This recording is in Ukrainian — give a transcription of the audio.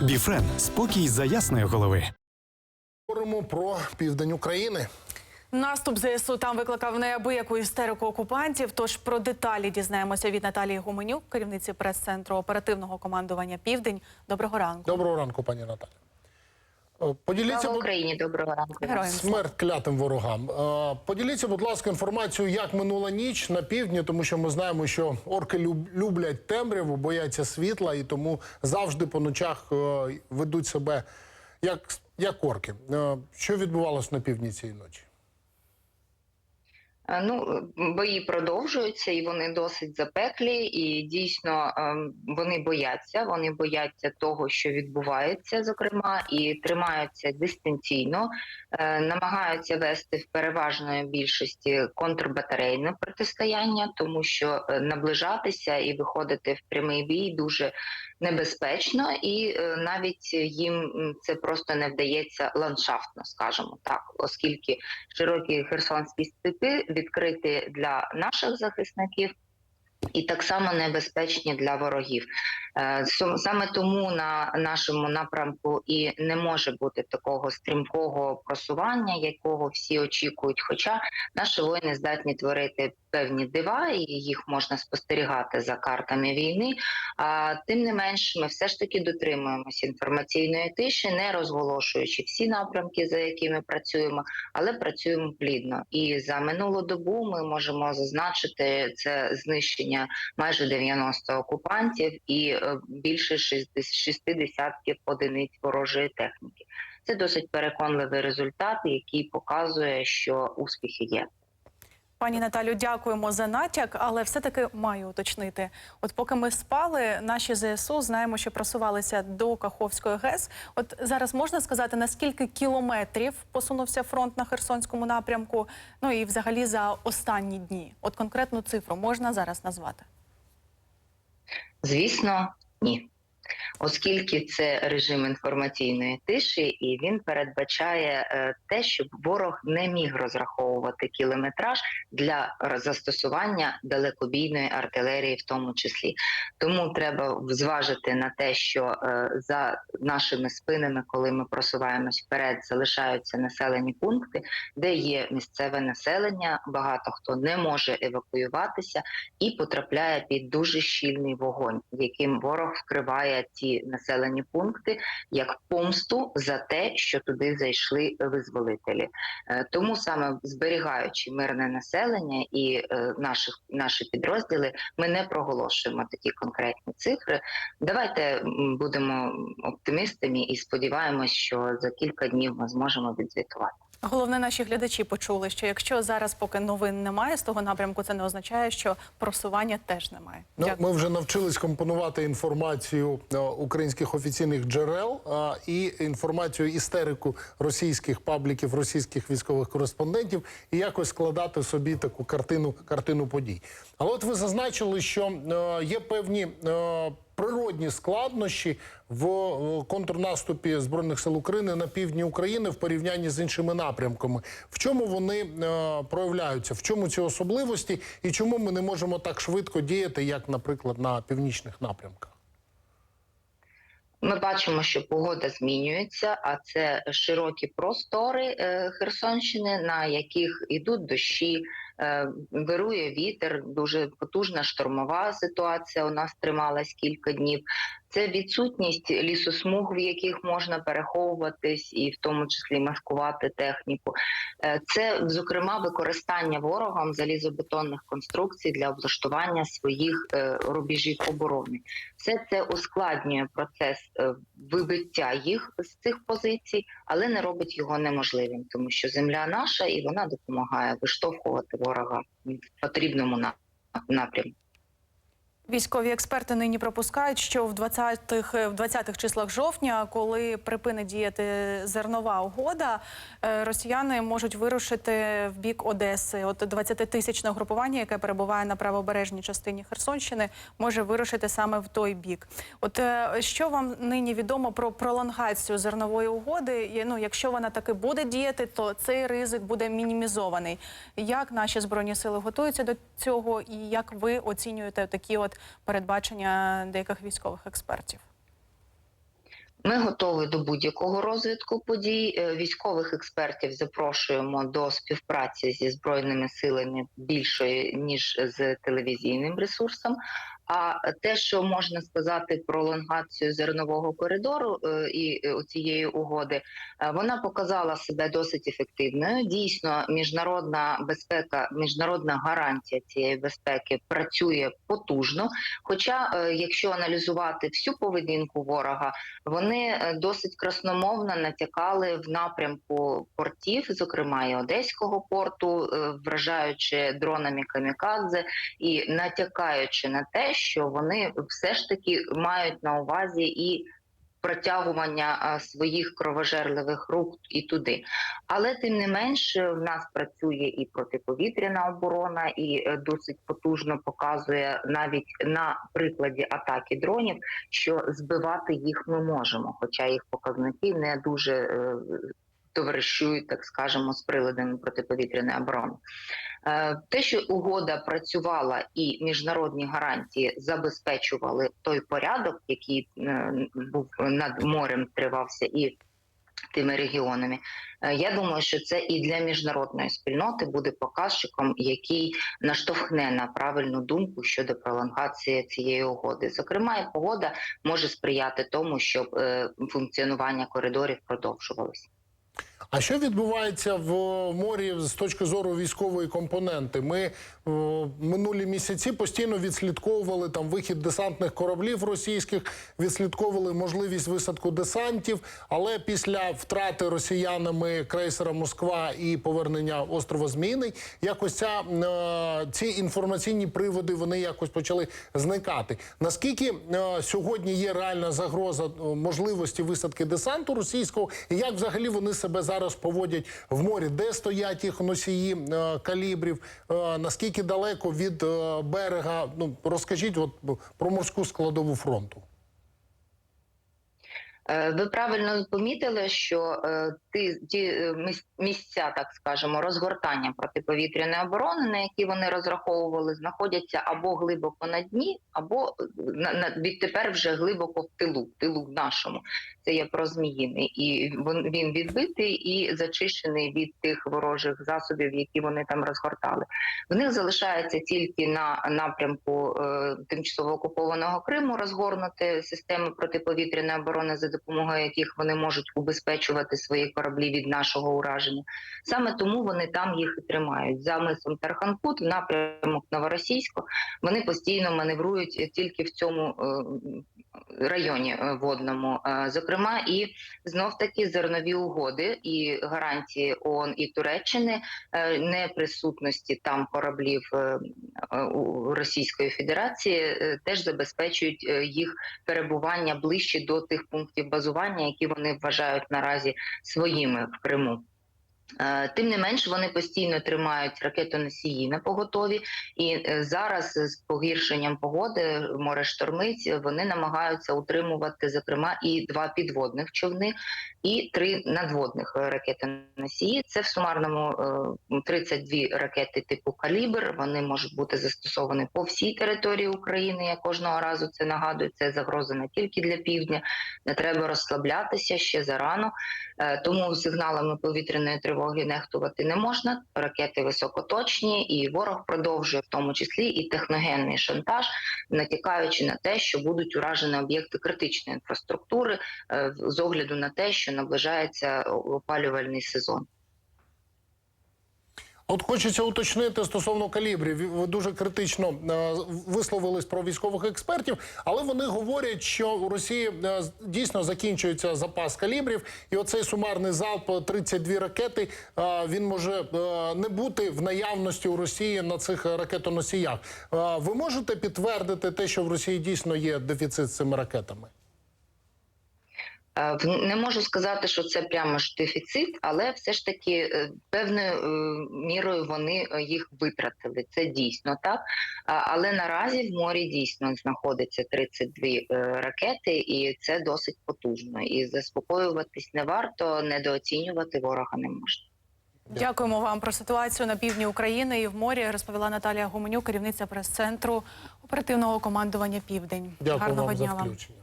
Біфрен спокій за ясної голови. Говоримо про південь України. Наступ ЗСУ там викликав неабияку істерику окупантів. Тож про деталі дізнаємося від Наталії Гуменюк, керівниці прес-центру оперативного командування Південь. Доброго ранку. Доброго ранку, пані Наталі. Е, Поділіться Слава Україні, доброго ранку. Смерть клятим ворогам. Е, Поділіться, будь ласка, інформацією, як минула ніч на півдні, тому що ми знаємо, що орки люб- люблять темряву, бояться світла і тому завжди по ночах е, ведуть себе як, як орки. Що відбувалося на півдні цієї ночі? Е, Ну, бої продовжуються і вони досить запеклі, і дійсно ем, вони бояться. Вони бояться того, що відбувається, зокрема, і тримаються дистанційно, е, намагаються вести в переважної більшості контрбатарейне протистояння, тому що е, наближатися і виходити в прямий бій дуже небезпечно, і е, навіть їм це просто не вдається ландшафтно, скажімо так, оскільки широкі херсонські степи відкриті для наших захисників. І так само небезпечні для ворогів. Е, Саме тому на нашому напрямку і не може бути такого стрімкого просування, якого всі очікують. Хоча наші воїни здатні творити певні дива, і їх можна спостерігати за картами війни. А тим не менш, ми все ж таки дотримуємося інформаційної тиші, не розголошуючи всі напрямки, за якими працюємо, але працюємо плідно. І за минулу добу ми можемо зазначити це знищення майже 90 окупантів і е, більше 60 60 одиниць ворожої техніки. Це досить переконливий результат, який показує, що успіхи є. Пані Наталю, дякуємо за натяк, але все-таки маю уточнити. От поки ми спали, наші ЗСУ знаємо, що просувалися до Каховської ГЕС. От зараз можна сказати, наскільки кілометрів посунувся фронт на Херсонському напрямку? Ну і взагалі за останні дні. От конкретну цифру можна зараз назвати? Звісно, ні. Оскільки це режим інформаційної тиші, і він передбачає е, те, щоб ворог не міг розраховувати кілометраж для застосування далекобійної артилерії, в тому числі. Тому треба зважити на те, що е, за нашими спинами, коли ми просуваємось вперед, залишаються населені пункти, де є місцеве населення. Багато хто не може евакуюватися і потрапляє під дуже щільний вогонь, яким ворог вкриває ці населені пункти як помсту за те, що туди зайшли визволителі. Е, Тому саме зберігаючи мирне населення і е, наших наші підрозділи, ми не проголошуємо такі конкретні цифри. Давайте будемо оптимістами і сподіваємось, що за кілька днів ми зможемо відзвітувати. Головне, наші глядачі почули, що якщо зараз поки новин немає з того напрямку, це не означає, що просування теж немає. Ну, Дякую. ми вже навчились компонувати інформацію е, українських офіційних джерел е, і інформацію істерику російських пабліків, російських військових кореспондентів, і якось складати собі таку картину, картину подій. Але от ви зазначили, що е, є певні. е, Природні складнощі в е, контрнаступі збройних сил України на півдні України в порівнянні з іншими напрямками. В чому вони е, проявляються? В чому ці особливості, і чому ми не можемо так швидко діяти, як, наприклад, на північних напрямках? Ми бачимо, що погода змінюється, а це широкі простори е, Херсонщини, на яких йдуть дощі, вирує вітер, дуже потужна штормова ситуація. У нас трималась кілька днів. Це відсутність лісосмуг, в яких можна переховуватись, і в тому числі маскувати техніку. Е, Це, зокрема, використання ворогом залізобетонних конструкцій для облаштування своїх е, рубежів оборони. Все це ускладнює процес е, вибиття їх з цих позицій, але не робить його неможливим, тому що земля наша і вона допомагає виштовхувати ворога в потрібному на- напрямку. Військові експерти нині пропускають, що в 20-х, в 20-х числах жовтня, коли припинить діяти зернова угода, е, росіяни можуть вирушити в бік Одеси. От 20-тисячне угрупування, яке перебуває на правобережній частині Херсонщини, може вирушити саме в той бік. От е, що вам нині відомо про пролонгацію зернової угоди? Ну, якщо вона таки буде діяти, то цей ризик буде мінімізований. Як наші збройні сили готуються до цього, і як ви оцінюєте такі от передбачення деяких військових експертів? Ми готові до будь-якого розвитку подій. Е, Військових експертів запрошуємо до співпраці зі збройними силами більшої ніж з телевізійним ресурсом. А те, що можна сказати про лонгацію зернового коридору е, і е, цієї угоди, е, вона показала себе досить ефективною. Дійсно, міжнародна безпека, міжнародна гарантія цієї безпеки працює потужно. Хоча, якщо аналізувати всю поведінку ворога, вони досить красномовно натякали в напрямку портів, зокрема і Одеського порту, вражаючи дронами камікадзе і натякаючи на те, що вони все ж таки мають на увазі і. Протягування своїх кровожерливих рук і туди, але тим не менш в нас працює і протиповітряна оборона, і е, досить потужно показує навіть на прикладі атаки дронів, що збивати їх ми можемо, хоча їх показники не дуже е, товаришують, так скажемо, з приладами протиповітряної оборони. Е, Те, що угода працювала і міжнародні гарантії забезпечували той порядок, який е, був над морем тривався, і тими регіонами. Е, Я думаю, що це і для міжнародної спільноти буде показчиком, який наштовхне на правильну думку щодо пролонгації цієї угоди. Зокрема, і погода може сприяти тому, щоб функціонування коридорів продовжувалося. А що відбувається в морі з точки зору військової компоненти? Ми в минулі місяці постійно відслідковували там вихід десантних кораблів російських, відслідковували можливість висадку десантів. Але після втрати росіянами крейсера Москва і повернення острова Зміїний, якось ця, е, ці інформаційні приводи вони якось почали зникати. Наскільки е, сьогодні є реальна загроза е, можливості висадки десанту російського, і як взагалі вони себе зараз поводять в морі, де стоять їх носії е, калібрів, е, наскільки далеко від е, берега? Ну розкажіть, от про морську складову фронту. Е, Ви правильно помітили, що е, ті, ті е, місця, так скажемо, розгортання протиповітряної оборони, на які вони розраховували, знаходяться або глибоко на дні, або на, відтепер вже глибоко в тилу, в тилу нашому. Це є про зміїний, і він, відбитий і зачищений від тих ворожих засобів, які вони там розгортали. В них залишається тільки на напрямку тимчасово окупованого Криму розгорнути системи протиповітряної оборони, за допомогою яких вони можуть убезпечувати свої кораблі від нашого ураження. Саме тому вони там їх і тримають. За мисом Тарханкут, в напрямок Новоросійську, вони постійно маневрують тільки в цьому е, районі е, водному. Е, Зокрема, і знов таки зернові угоди і гарантії ООН і Туреччини е, неприсутності там кораблів у Російської Федерації теж забезпечують їх перебування ближче до тих пунктів базування, які вони вважають наразі своїми в Криму. Е, Тим не менш, вони постійно тримають ракетоносії на поготові, і е, зараз з погіршенням погоди море штормить. Вони намагаються утримувати зокрема і два підводних човни, і три надводних е, ракетоносії. Це в сумарному е, 32 ракети типу калібр. Вони можуть бути застосовані по всій території України. Я кожного разу це нагадую. Це загроза не тільки для півдня. Не треба розслаблятися ще зарано. Е, Тому сигналами повітряної тривоги нехтувати не можна. Ракети високоточні, і ворог продовжує в тому числі і техногенний шантаж, натякаючи на те, що будуть уражені об'єкти критичної інфраструктури е, з огляду на те, що наближається опалювальний сезон. От хочеться уточнити стосовно калібрів. Ви дуже критично е, висловились про військових експертів, але вони говорять, що у Росії е, дійсно закінчується запас калібрів, і оцей сумарний залп 32 ракети е, він може не бути в наявності у Росії на цих ракетоносіях. Ви можете підтвердити те, що в Росії дійсно є дефіцит з цими ракетами? Е, в- Не можу сказати, що це прямо ж дефіцит, але все ж таки е, певною е, мірою вони їх витратили. Це дійсно так. Але наразі в морі дійсно знаходиться 32 е, ракети, і це досить потужно. І заспокоюватись не варто, недооцінювати ворога не можна. Дякуємо вам про ситуацію на півдні України і в морі. Розповіла Наталія Гуменюк, керівниця прес-центру оперативного командування Південь. Дякую Гарного вам дня за вам. включення.